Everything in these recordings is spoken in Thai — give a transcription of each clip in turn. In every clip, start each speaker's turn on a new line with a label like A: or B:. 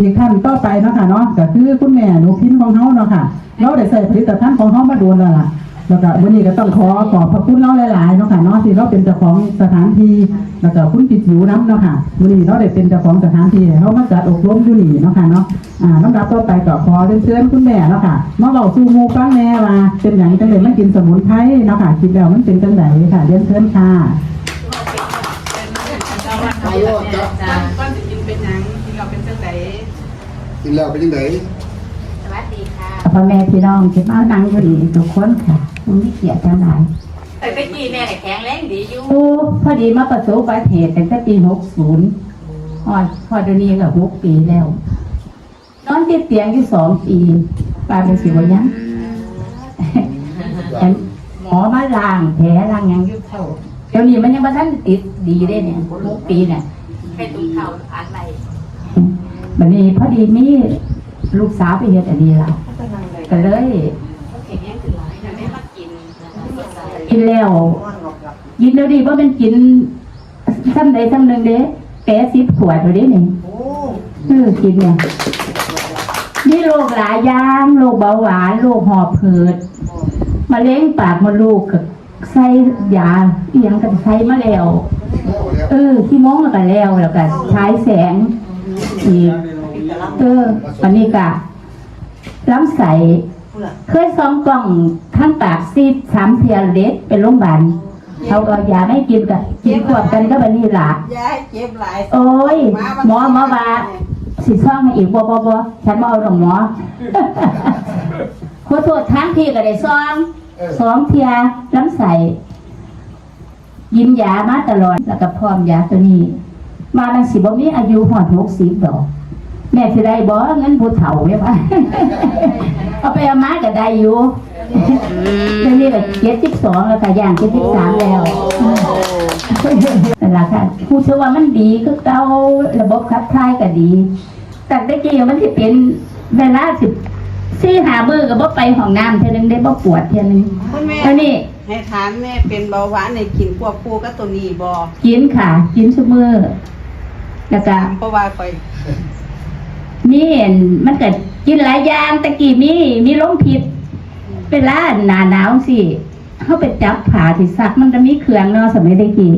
A: อีกขั้นต่อไปเนาะค่ะเนาะก็คือคุณแม่หนูพินของเฮาเนาะค่ะเราได้ใส่ผลิตภัณฑ์ของเฮามาโดนแล้วล่ะแล้วก็วันนี้ก็ต้องขอขอบพระคุณเราหลายๆเนาะค่ะเนาะที่เราเป็นเจ้าของสถานที่แล้วก็คุณปิจิ๋วน้ำเนาะค่ะวันนี้เราได้เป็นเจ้าของสถานที่เรามาจัดอบรมอยู่นี่เนาะค่ะเนาะอ่าลำดับต่อไปก็ขอเรียนเชิญคุณแม่เนาะค่ะมาเล่าสู่หมู่ฟังแม่ว่าเป็นหยังจังได๋มากินสมุนไพรเนาะค่ะคิดแล้วมันเป็นจังไดค่ะเรียนเชิญค่ะ
B: เอาโลดครับ
C: ก้อนจะกินเป็นหยังกินเราเป็นจังได
B: กินแล้วเป็นยังไง
C: สวัสดีค่ะ
D: พ่อแม่พี่น้องที่มานั่งอยู่นี่ทุกคนค่ะมันไม่เกียดจังไหน
C: แต่ตะกี้แม่ก็แข็งแรงดีอยู่
D: โอ้พอดีมาประสบอุบัติเหตุตั้งแต่ปี60พอพอเดี๋ยวนี้ก็หกปีแล้ว นอนติดเตียงอยู่สองปีปลาเป็นสิวยังอันหมอมาล้างแผลล้างหยังอยู่เท่าเดี๋ยวนี้มันยังมาทันติดดีได้เนี่ยหกปีเนี่ย
C: ให้ตุ้มเข่าอันไหล
D: บัดนี้พอดีมีลูกสาวไปเฮ็ดอันนี้ล่ะก็เลย
C: แข็งแรงขึ้นหลายแต่ไม่มากิน
D: แล้วกินแล้วดีว่าเป็นกินซ้ำใดซ้ำหนึ่งเด้แปดสิบขวดเลยเด้นี่เออกินเนี่ยนี่โรคหลายอย่างโรคเบาหวานโรคหอบหืดมะเร็งปากมดลูกกับใส่ยาเอียงกันใส่มาแล้วเออที่มองแล้วก็แล้วแล้วก็ใช้แสงอีก เออวันนี้ก็ล้ำใสเคยซองกล่องข้างปากซีดสามเทียเล็ดเป็นโรงพยาบาลเขาก็ยาไม่กินกันกินขวบกันก็บันนี้ล่ะ
E: ยายเจ็บหลาย
D: โอ้ย หมอหมอว่าสิซ่องให้อีกบ่บ่บ่ฉันบ่เอาหรอกหมอ ขอโทษทั้งที่ก็ได้ซองสองเทียล้ำใส ยินยามาตลอดแล้วก็พร้อมยาตัวนี้ มามันสิบ่มีอายุหอดหกสิบดอก แม่สิได้บ่เงินผู้เฒ่าแม่ว่าเอาไปเอามาก็ได้อยู่เดี๋ยวนี้ก็เจ็ดสิบสองแล้วค่ะย่างเจ็ดสิบสามแล้วนั่นแหละค่ะผู้เชื่อว่ามันดีก็เก่าระบบขับถ่ายก็ดีแต่ตะกี้มันสิเป็นเวลาสิบสี่หามือก็บ่ไปห้องน้ำเท่านึงได้บ่ปวดเท่านึง
E: คุณแม่
D: แล้วนี่
E: ให้ถามแม่เป็นเบาหวานในกินควบคู่กับตัวนี้บ่
D: กินค่ะ กินซุมือแล้วก็
E: ถามเพราะว่าคอย
D: มีเห็ นมันก็กินหลายอย่างตะกี้มีมีลมพิษเวลาหนาหนาวสิเขาไปจับผ่าที่ซัก มันก็มีเครื่องเนาะสมัยตะกี้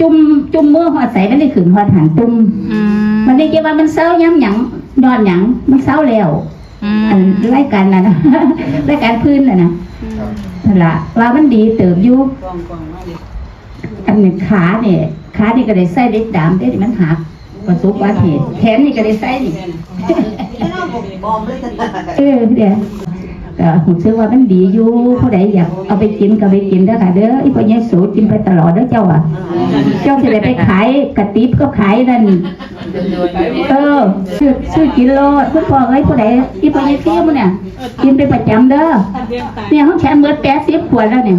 D: จุ่มจุ่มมือหัวใส่มันได้ขืนหัวถังจุ่มมันได้เกี่ว่ามันเศร้าย้ำหยังนอนหยังมันเศร้าแล้วอันรายการน่ะนะรายการพื้นน่ะนะนั่นละว่ามันดีเติบอยู่
E: กองกองมาเลย
D: อันนี้ขาเนี่ยขานี่ก็ได้ใส่เด็กดามได้มันหัก ประสบอุบัติเหตุแขนนี่ก็ได้ใส่นี่
E: ไม่ต้องบอกบอมเลยกัน
D: เออเดี๋ยวก็ผมซื้อว่ามันดีอยู่ผู้ใดอยากเอาไปกินก็ไปกินเด้อค่ะเด้ออีพวกนี้สูกินไปตลอดเด้อเจ้าอะ เจ้าจะได้ไปขายกระติบก็ขายนั่นเออซื้อซื้อกินโลดคุณพ่อเอ้ยผู้ใดอีพวกนี้เที่ยวมันเนี่ยกินเป็นประจำเด้อเนี่ยเขาแค่เมื่อแปดสิบขวดแล้วเนี่ย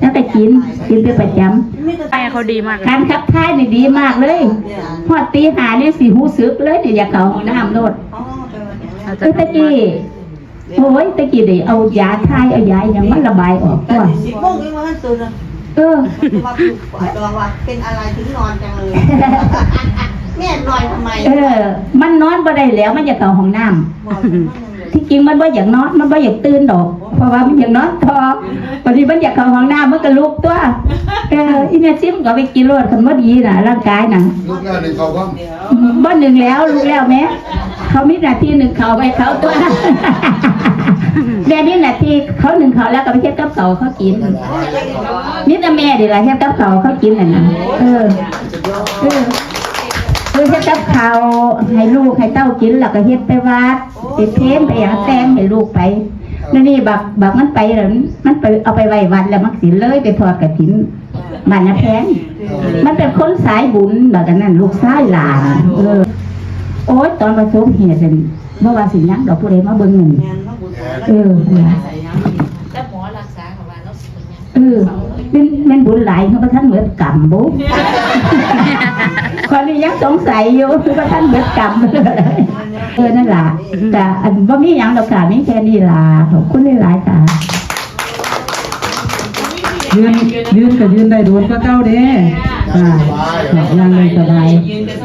D: แล้วก็กินกินเป็นประจำ
C: แม่เขาดีมาก
D: การขับถ่ายนี่ดีมากเลยพอตีหานี่สิหูซึกเลยเนี่ยอยากเข้าห้องน้ำโลดเออตะกี้โอ้ยตะกี้เดี๋ยวเอายาทายเอายาอย่างมันระบายออก
E: แต่
D: ตัว
E: สิบโมงยังว่าตื่นนะ
D: เออ
E: ว่าตัวว่าเป็นอะไรถึงนอนจังเลยแม่นอนทำไม
D: เออ มันนอนบ่ได้แล้วมันอยากเข้าห้องน้ำที่จริงมันบ่อยากนอนมันบ่อยากตื่นดอก เพราะว่ามันอยากนอนทอกพอดีมันอยากเข้าห้องน้ำมันก็ลุกตัวเอออีเนี่ยซิมก็ไปกินรดคันบ่ดีน่ะร่างกายน่ะ
B: ลูกหน้าหนึ่งเขาบ้าง
D: บ่หนึ่งแล้วลุกแล้วแม่เขามีหน้าที่หนึ่งเขาไปเขาตัวแม่มีหน้าที่เขาหนึ่งเขาแล้วก็ไปเฮ็ดกับเขาเขากินนี่แต่แม่ดีละเฮ็ดกับเขาวเขากินน่ะนะเออเออคือเฮ็ดกับเขาวให้ลูกให้เต้ากินแล้วก็เฮ็ดไปวัดไปเทนไปอย่างแต่งให้ลูกไป แล้วนี่บักบักมันไปแล้วมันไปเอาไปไว้วัดแล้วมันสิเลยไปทอดกระถินบ้านนาแพงมันเป็นคนสายบุญแบบนั้นลูกชายหลานเออโอ๊ยตอนประสบเหตุนั่นเมื่อวานสิหยังดอกผู้ใดมาเบิ่งหนึ่ง
E: แม่นมาบุญ
D: เออนั่นล่ะ
C: แต่หมอรักษาเขาว่าเราสิเป็นหยัง
D: เออเป็นเป็นบุญหลายเขาประท่านเหมือนกรรมบุคนนี้ยังสงสัยอยู่คือประท่านเหมือนกรรมเออนั่นล่ะแต่อันว่ามีอย่างดอกค่ะมีแค่นี้ล่ะขอบคุณหลายๆค่ะ
A: ยืนยืนก็ยืนได้โดนก็เก้าเด้อ่ายังเลยสบาย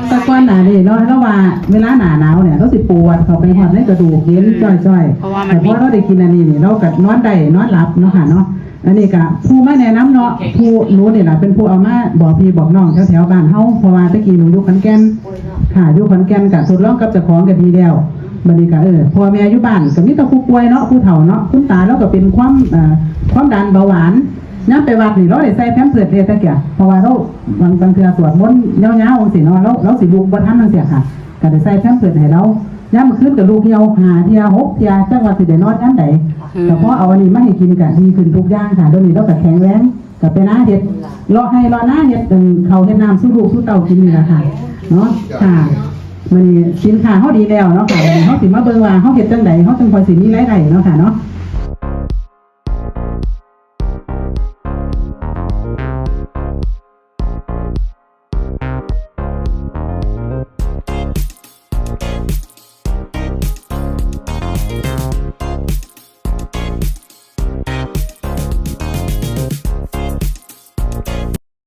A: แต่ก่อนหน้านี่เนาะเราว่าเวลาหนาหนาวเนี่ยเราสิปวดเข้าไปหอดในกระดูกเย็นจ้อยๆ
C: เพราะว่ามัน
A: แต่พอเราได้กินอันนี้นี่เราก็นอนได้นอนหลับเนาะค่ะเนาะอันนี้ก็ผู้มาแนะนํเนาะผู้หนูนี่ล่ะเป็นผู้เอามาบอกพี่บอกน้องแถวๆบ้านเฮาเพราะว่าตะกี้หนูอยู่ขอนแก่น
E: โอ้ยเนาะ
A: ค่ะอยู่ขอนแก่นก็ทดลองกับเจ้าของก็ดีแล้วบัดนี้ก็เออพ่อแม่อยู่บ้านก็มีแต่ผู้ป่วยเนาะผู้เฒ่าเนาะคุณตาเราก็เป็นความเอ่อความดันเบาหวานย่ำไปวัดนี่เราได้ใส่แพมเพิร์ดเดตะเกียเพราะว่าเราบางบางเทื่อสวดมนต์ยาวๆจังซี่เนาะเราเราสิลุกบ่ทันจังซี่ค่ะก็ได้ใส่แพมเพิร์ดให้เราย่ำขึ้นกับลูกเหี่ยวหาเที่ยหกเที่ยจังว่าสิได้นอนยามใดก็เพราะเอาอันนี้มาให้กินก็ดีขึ้นทุกอย่างค่ะเดี๋ยวนี้เราก็แข็งแรงก็เป็นหน้าเฮ็ดรอให้รอหน้าเฮ็ดเป็นเขาวเฮ็ดน้ำสู้ลูกสู้เต้ากินนี่ล่ะค่ะ เนาะค่ะมันสินค้าเขาดีแล้วเนาะค่ะเขาสิมาเบิ่งว่าเขาเก็บจังไดเขาจังพอสิมีรายได้เนาะค่ะเนาะ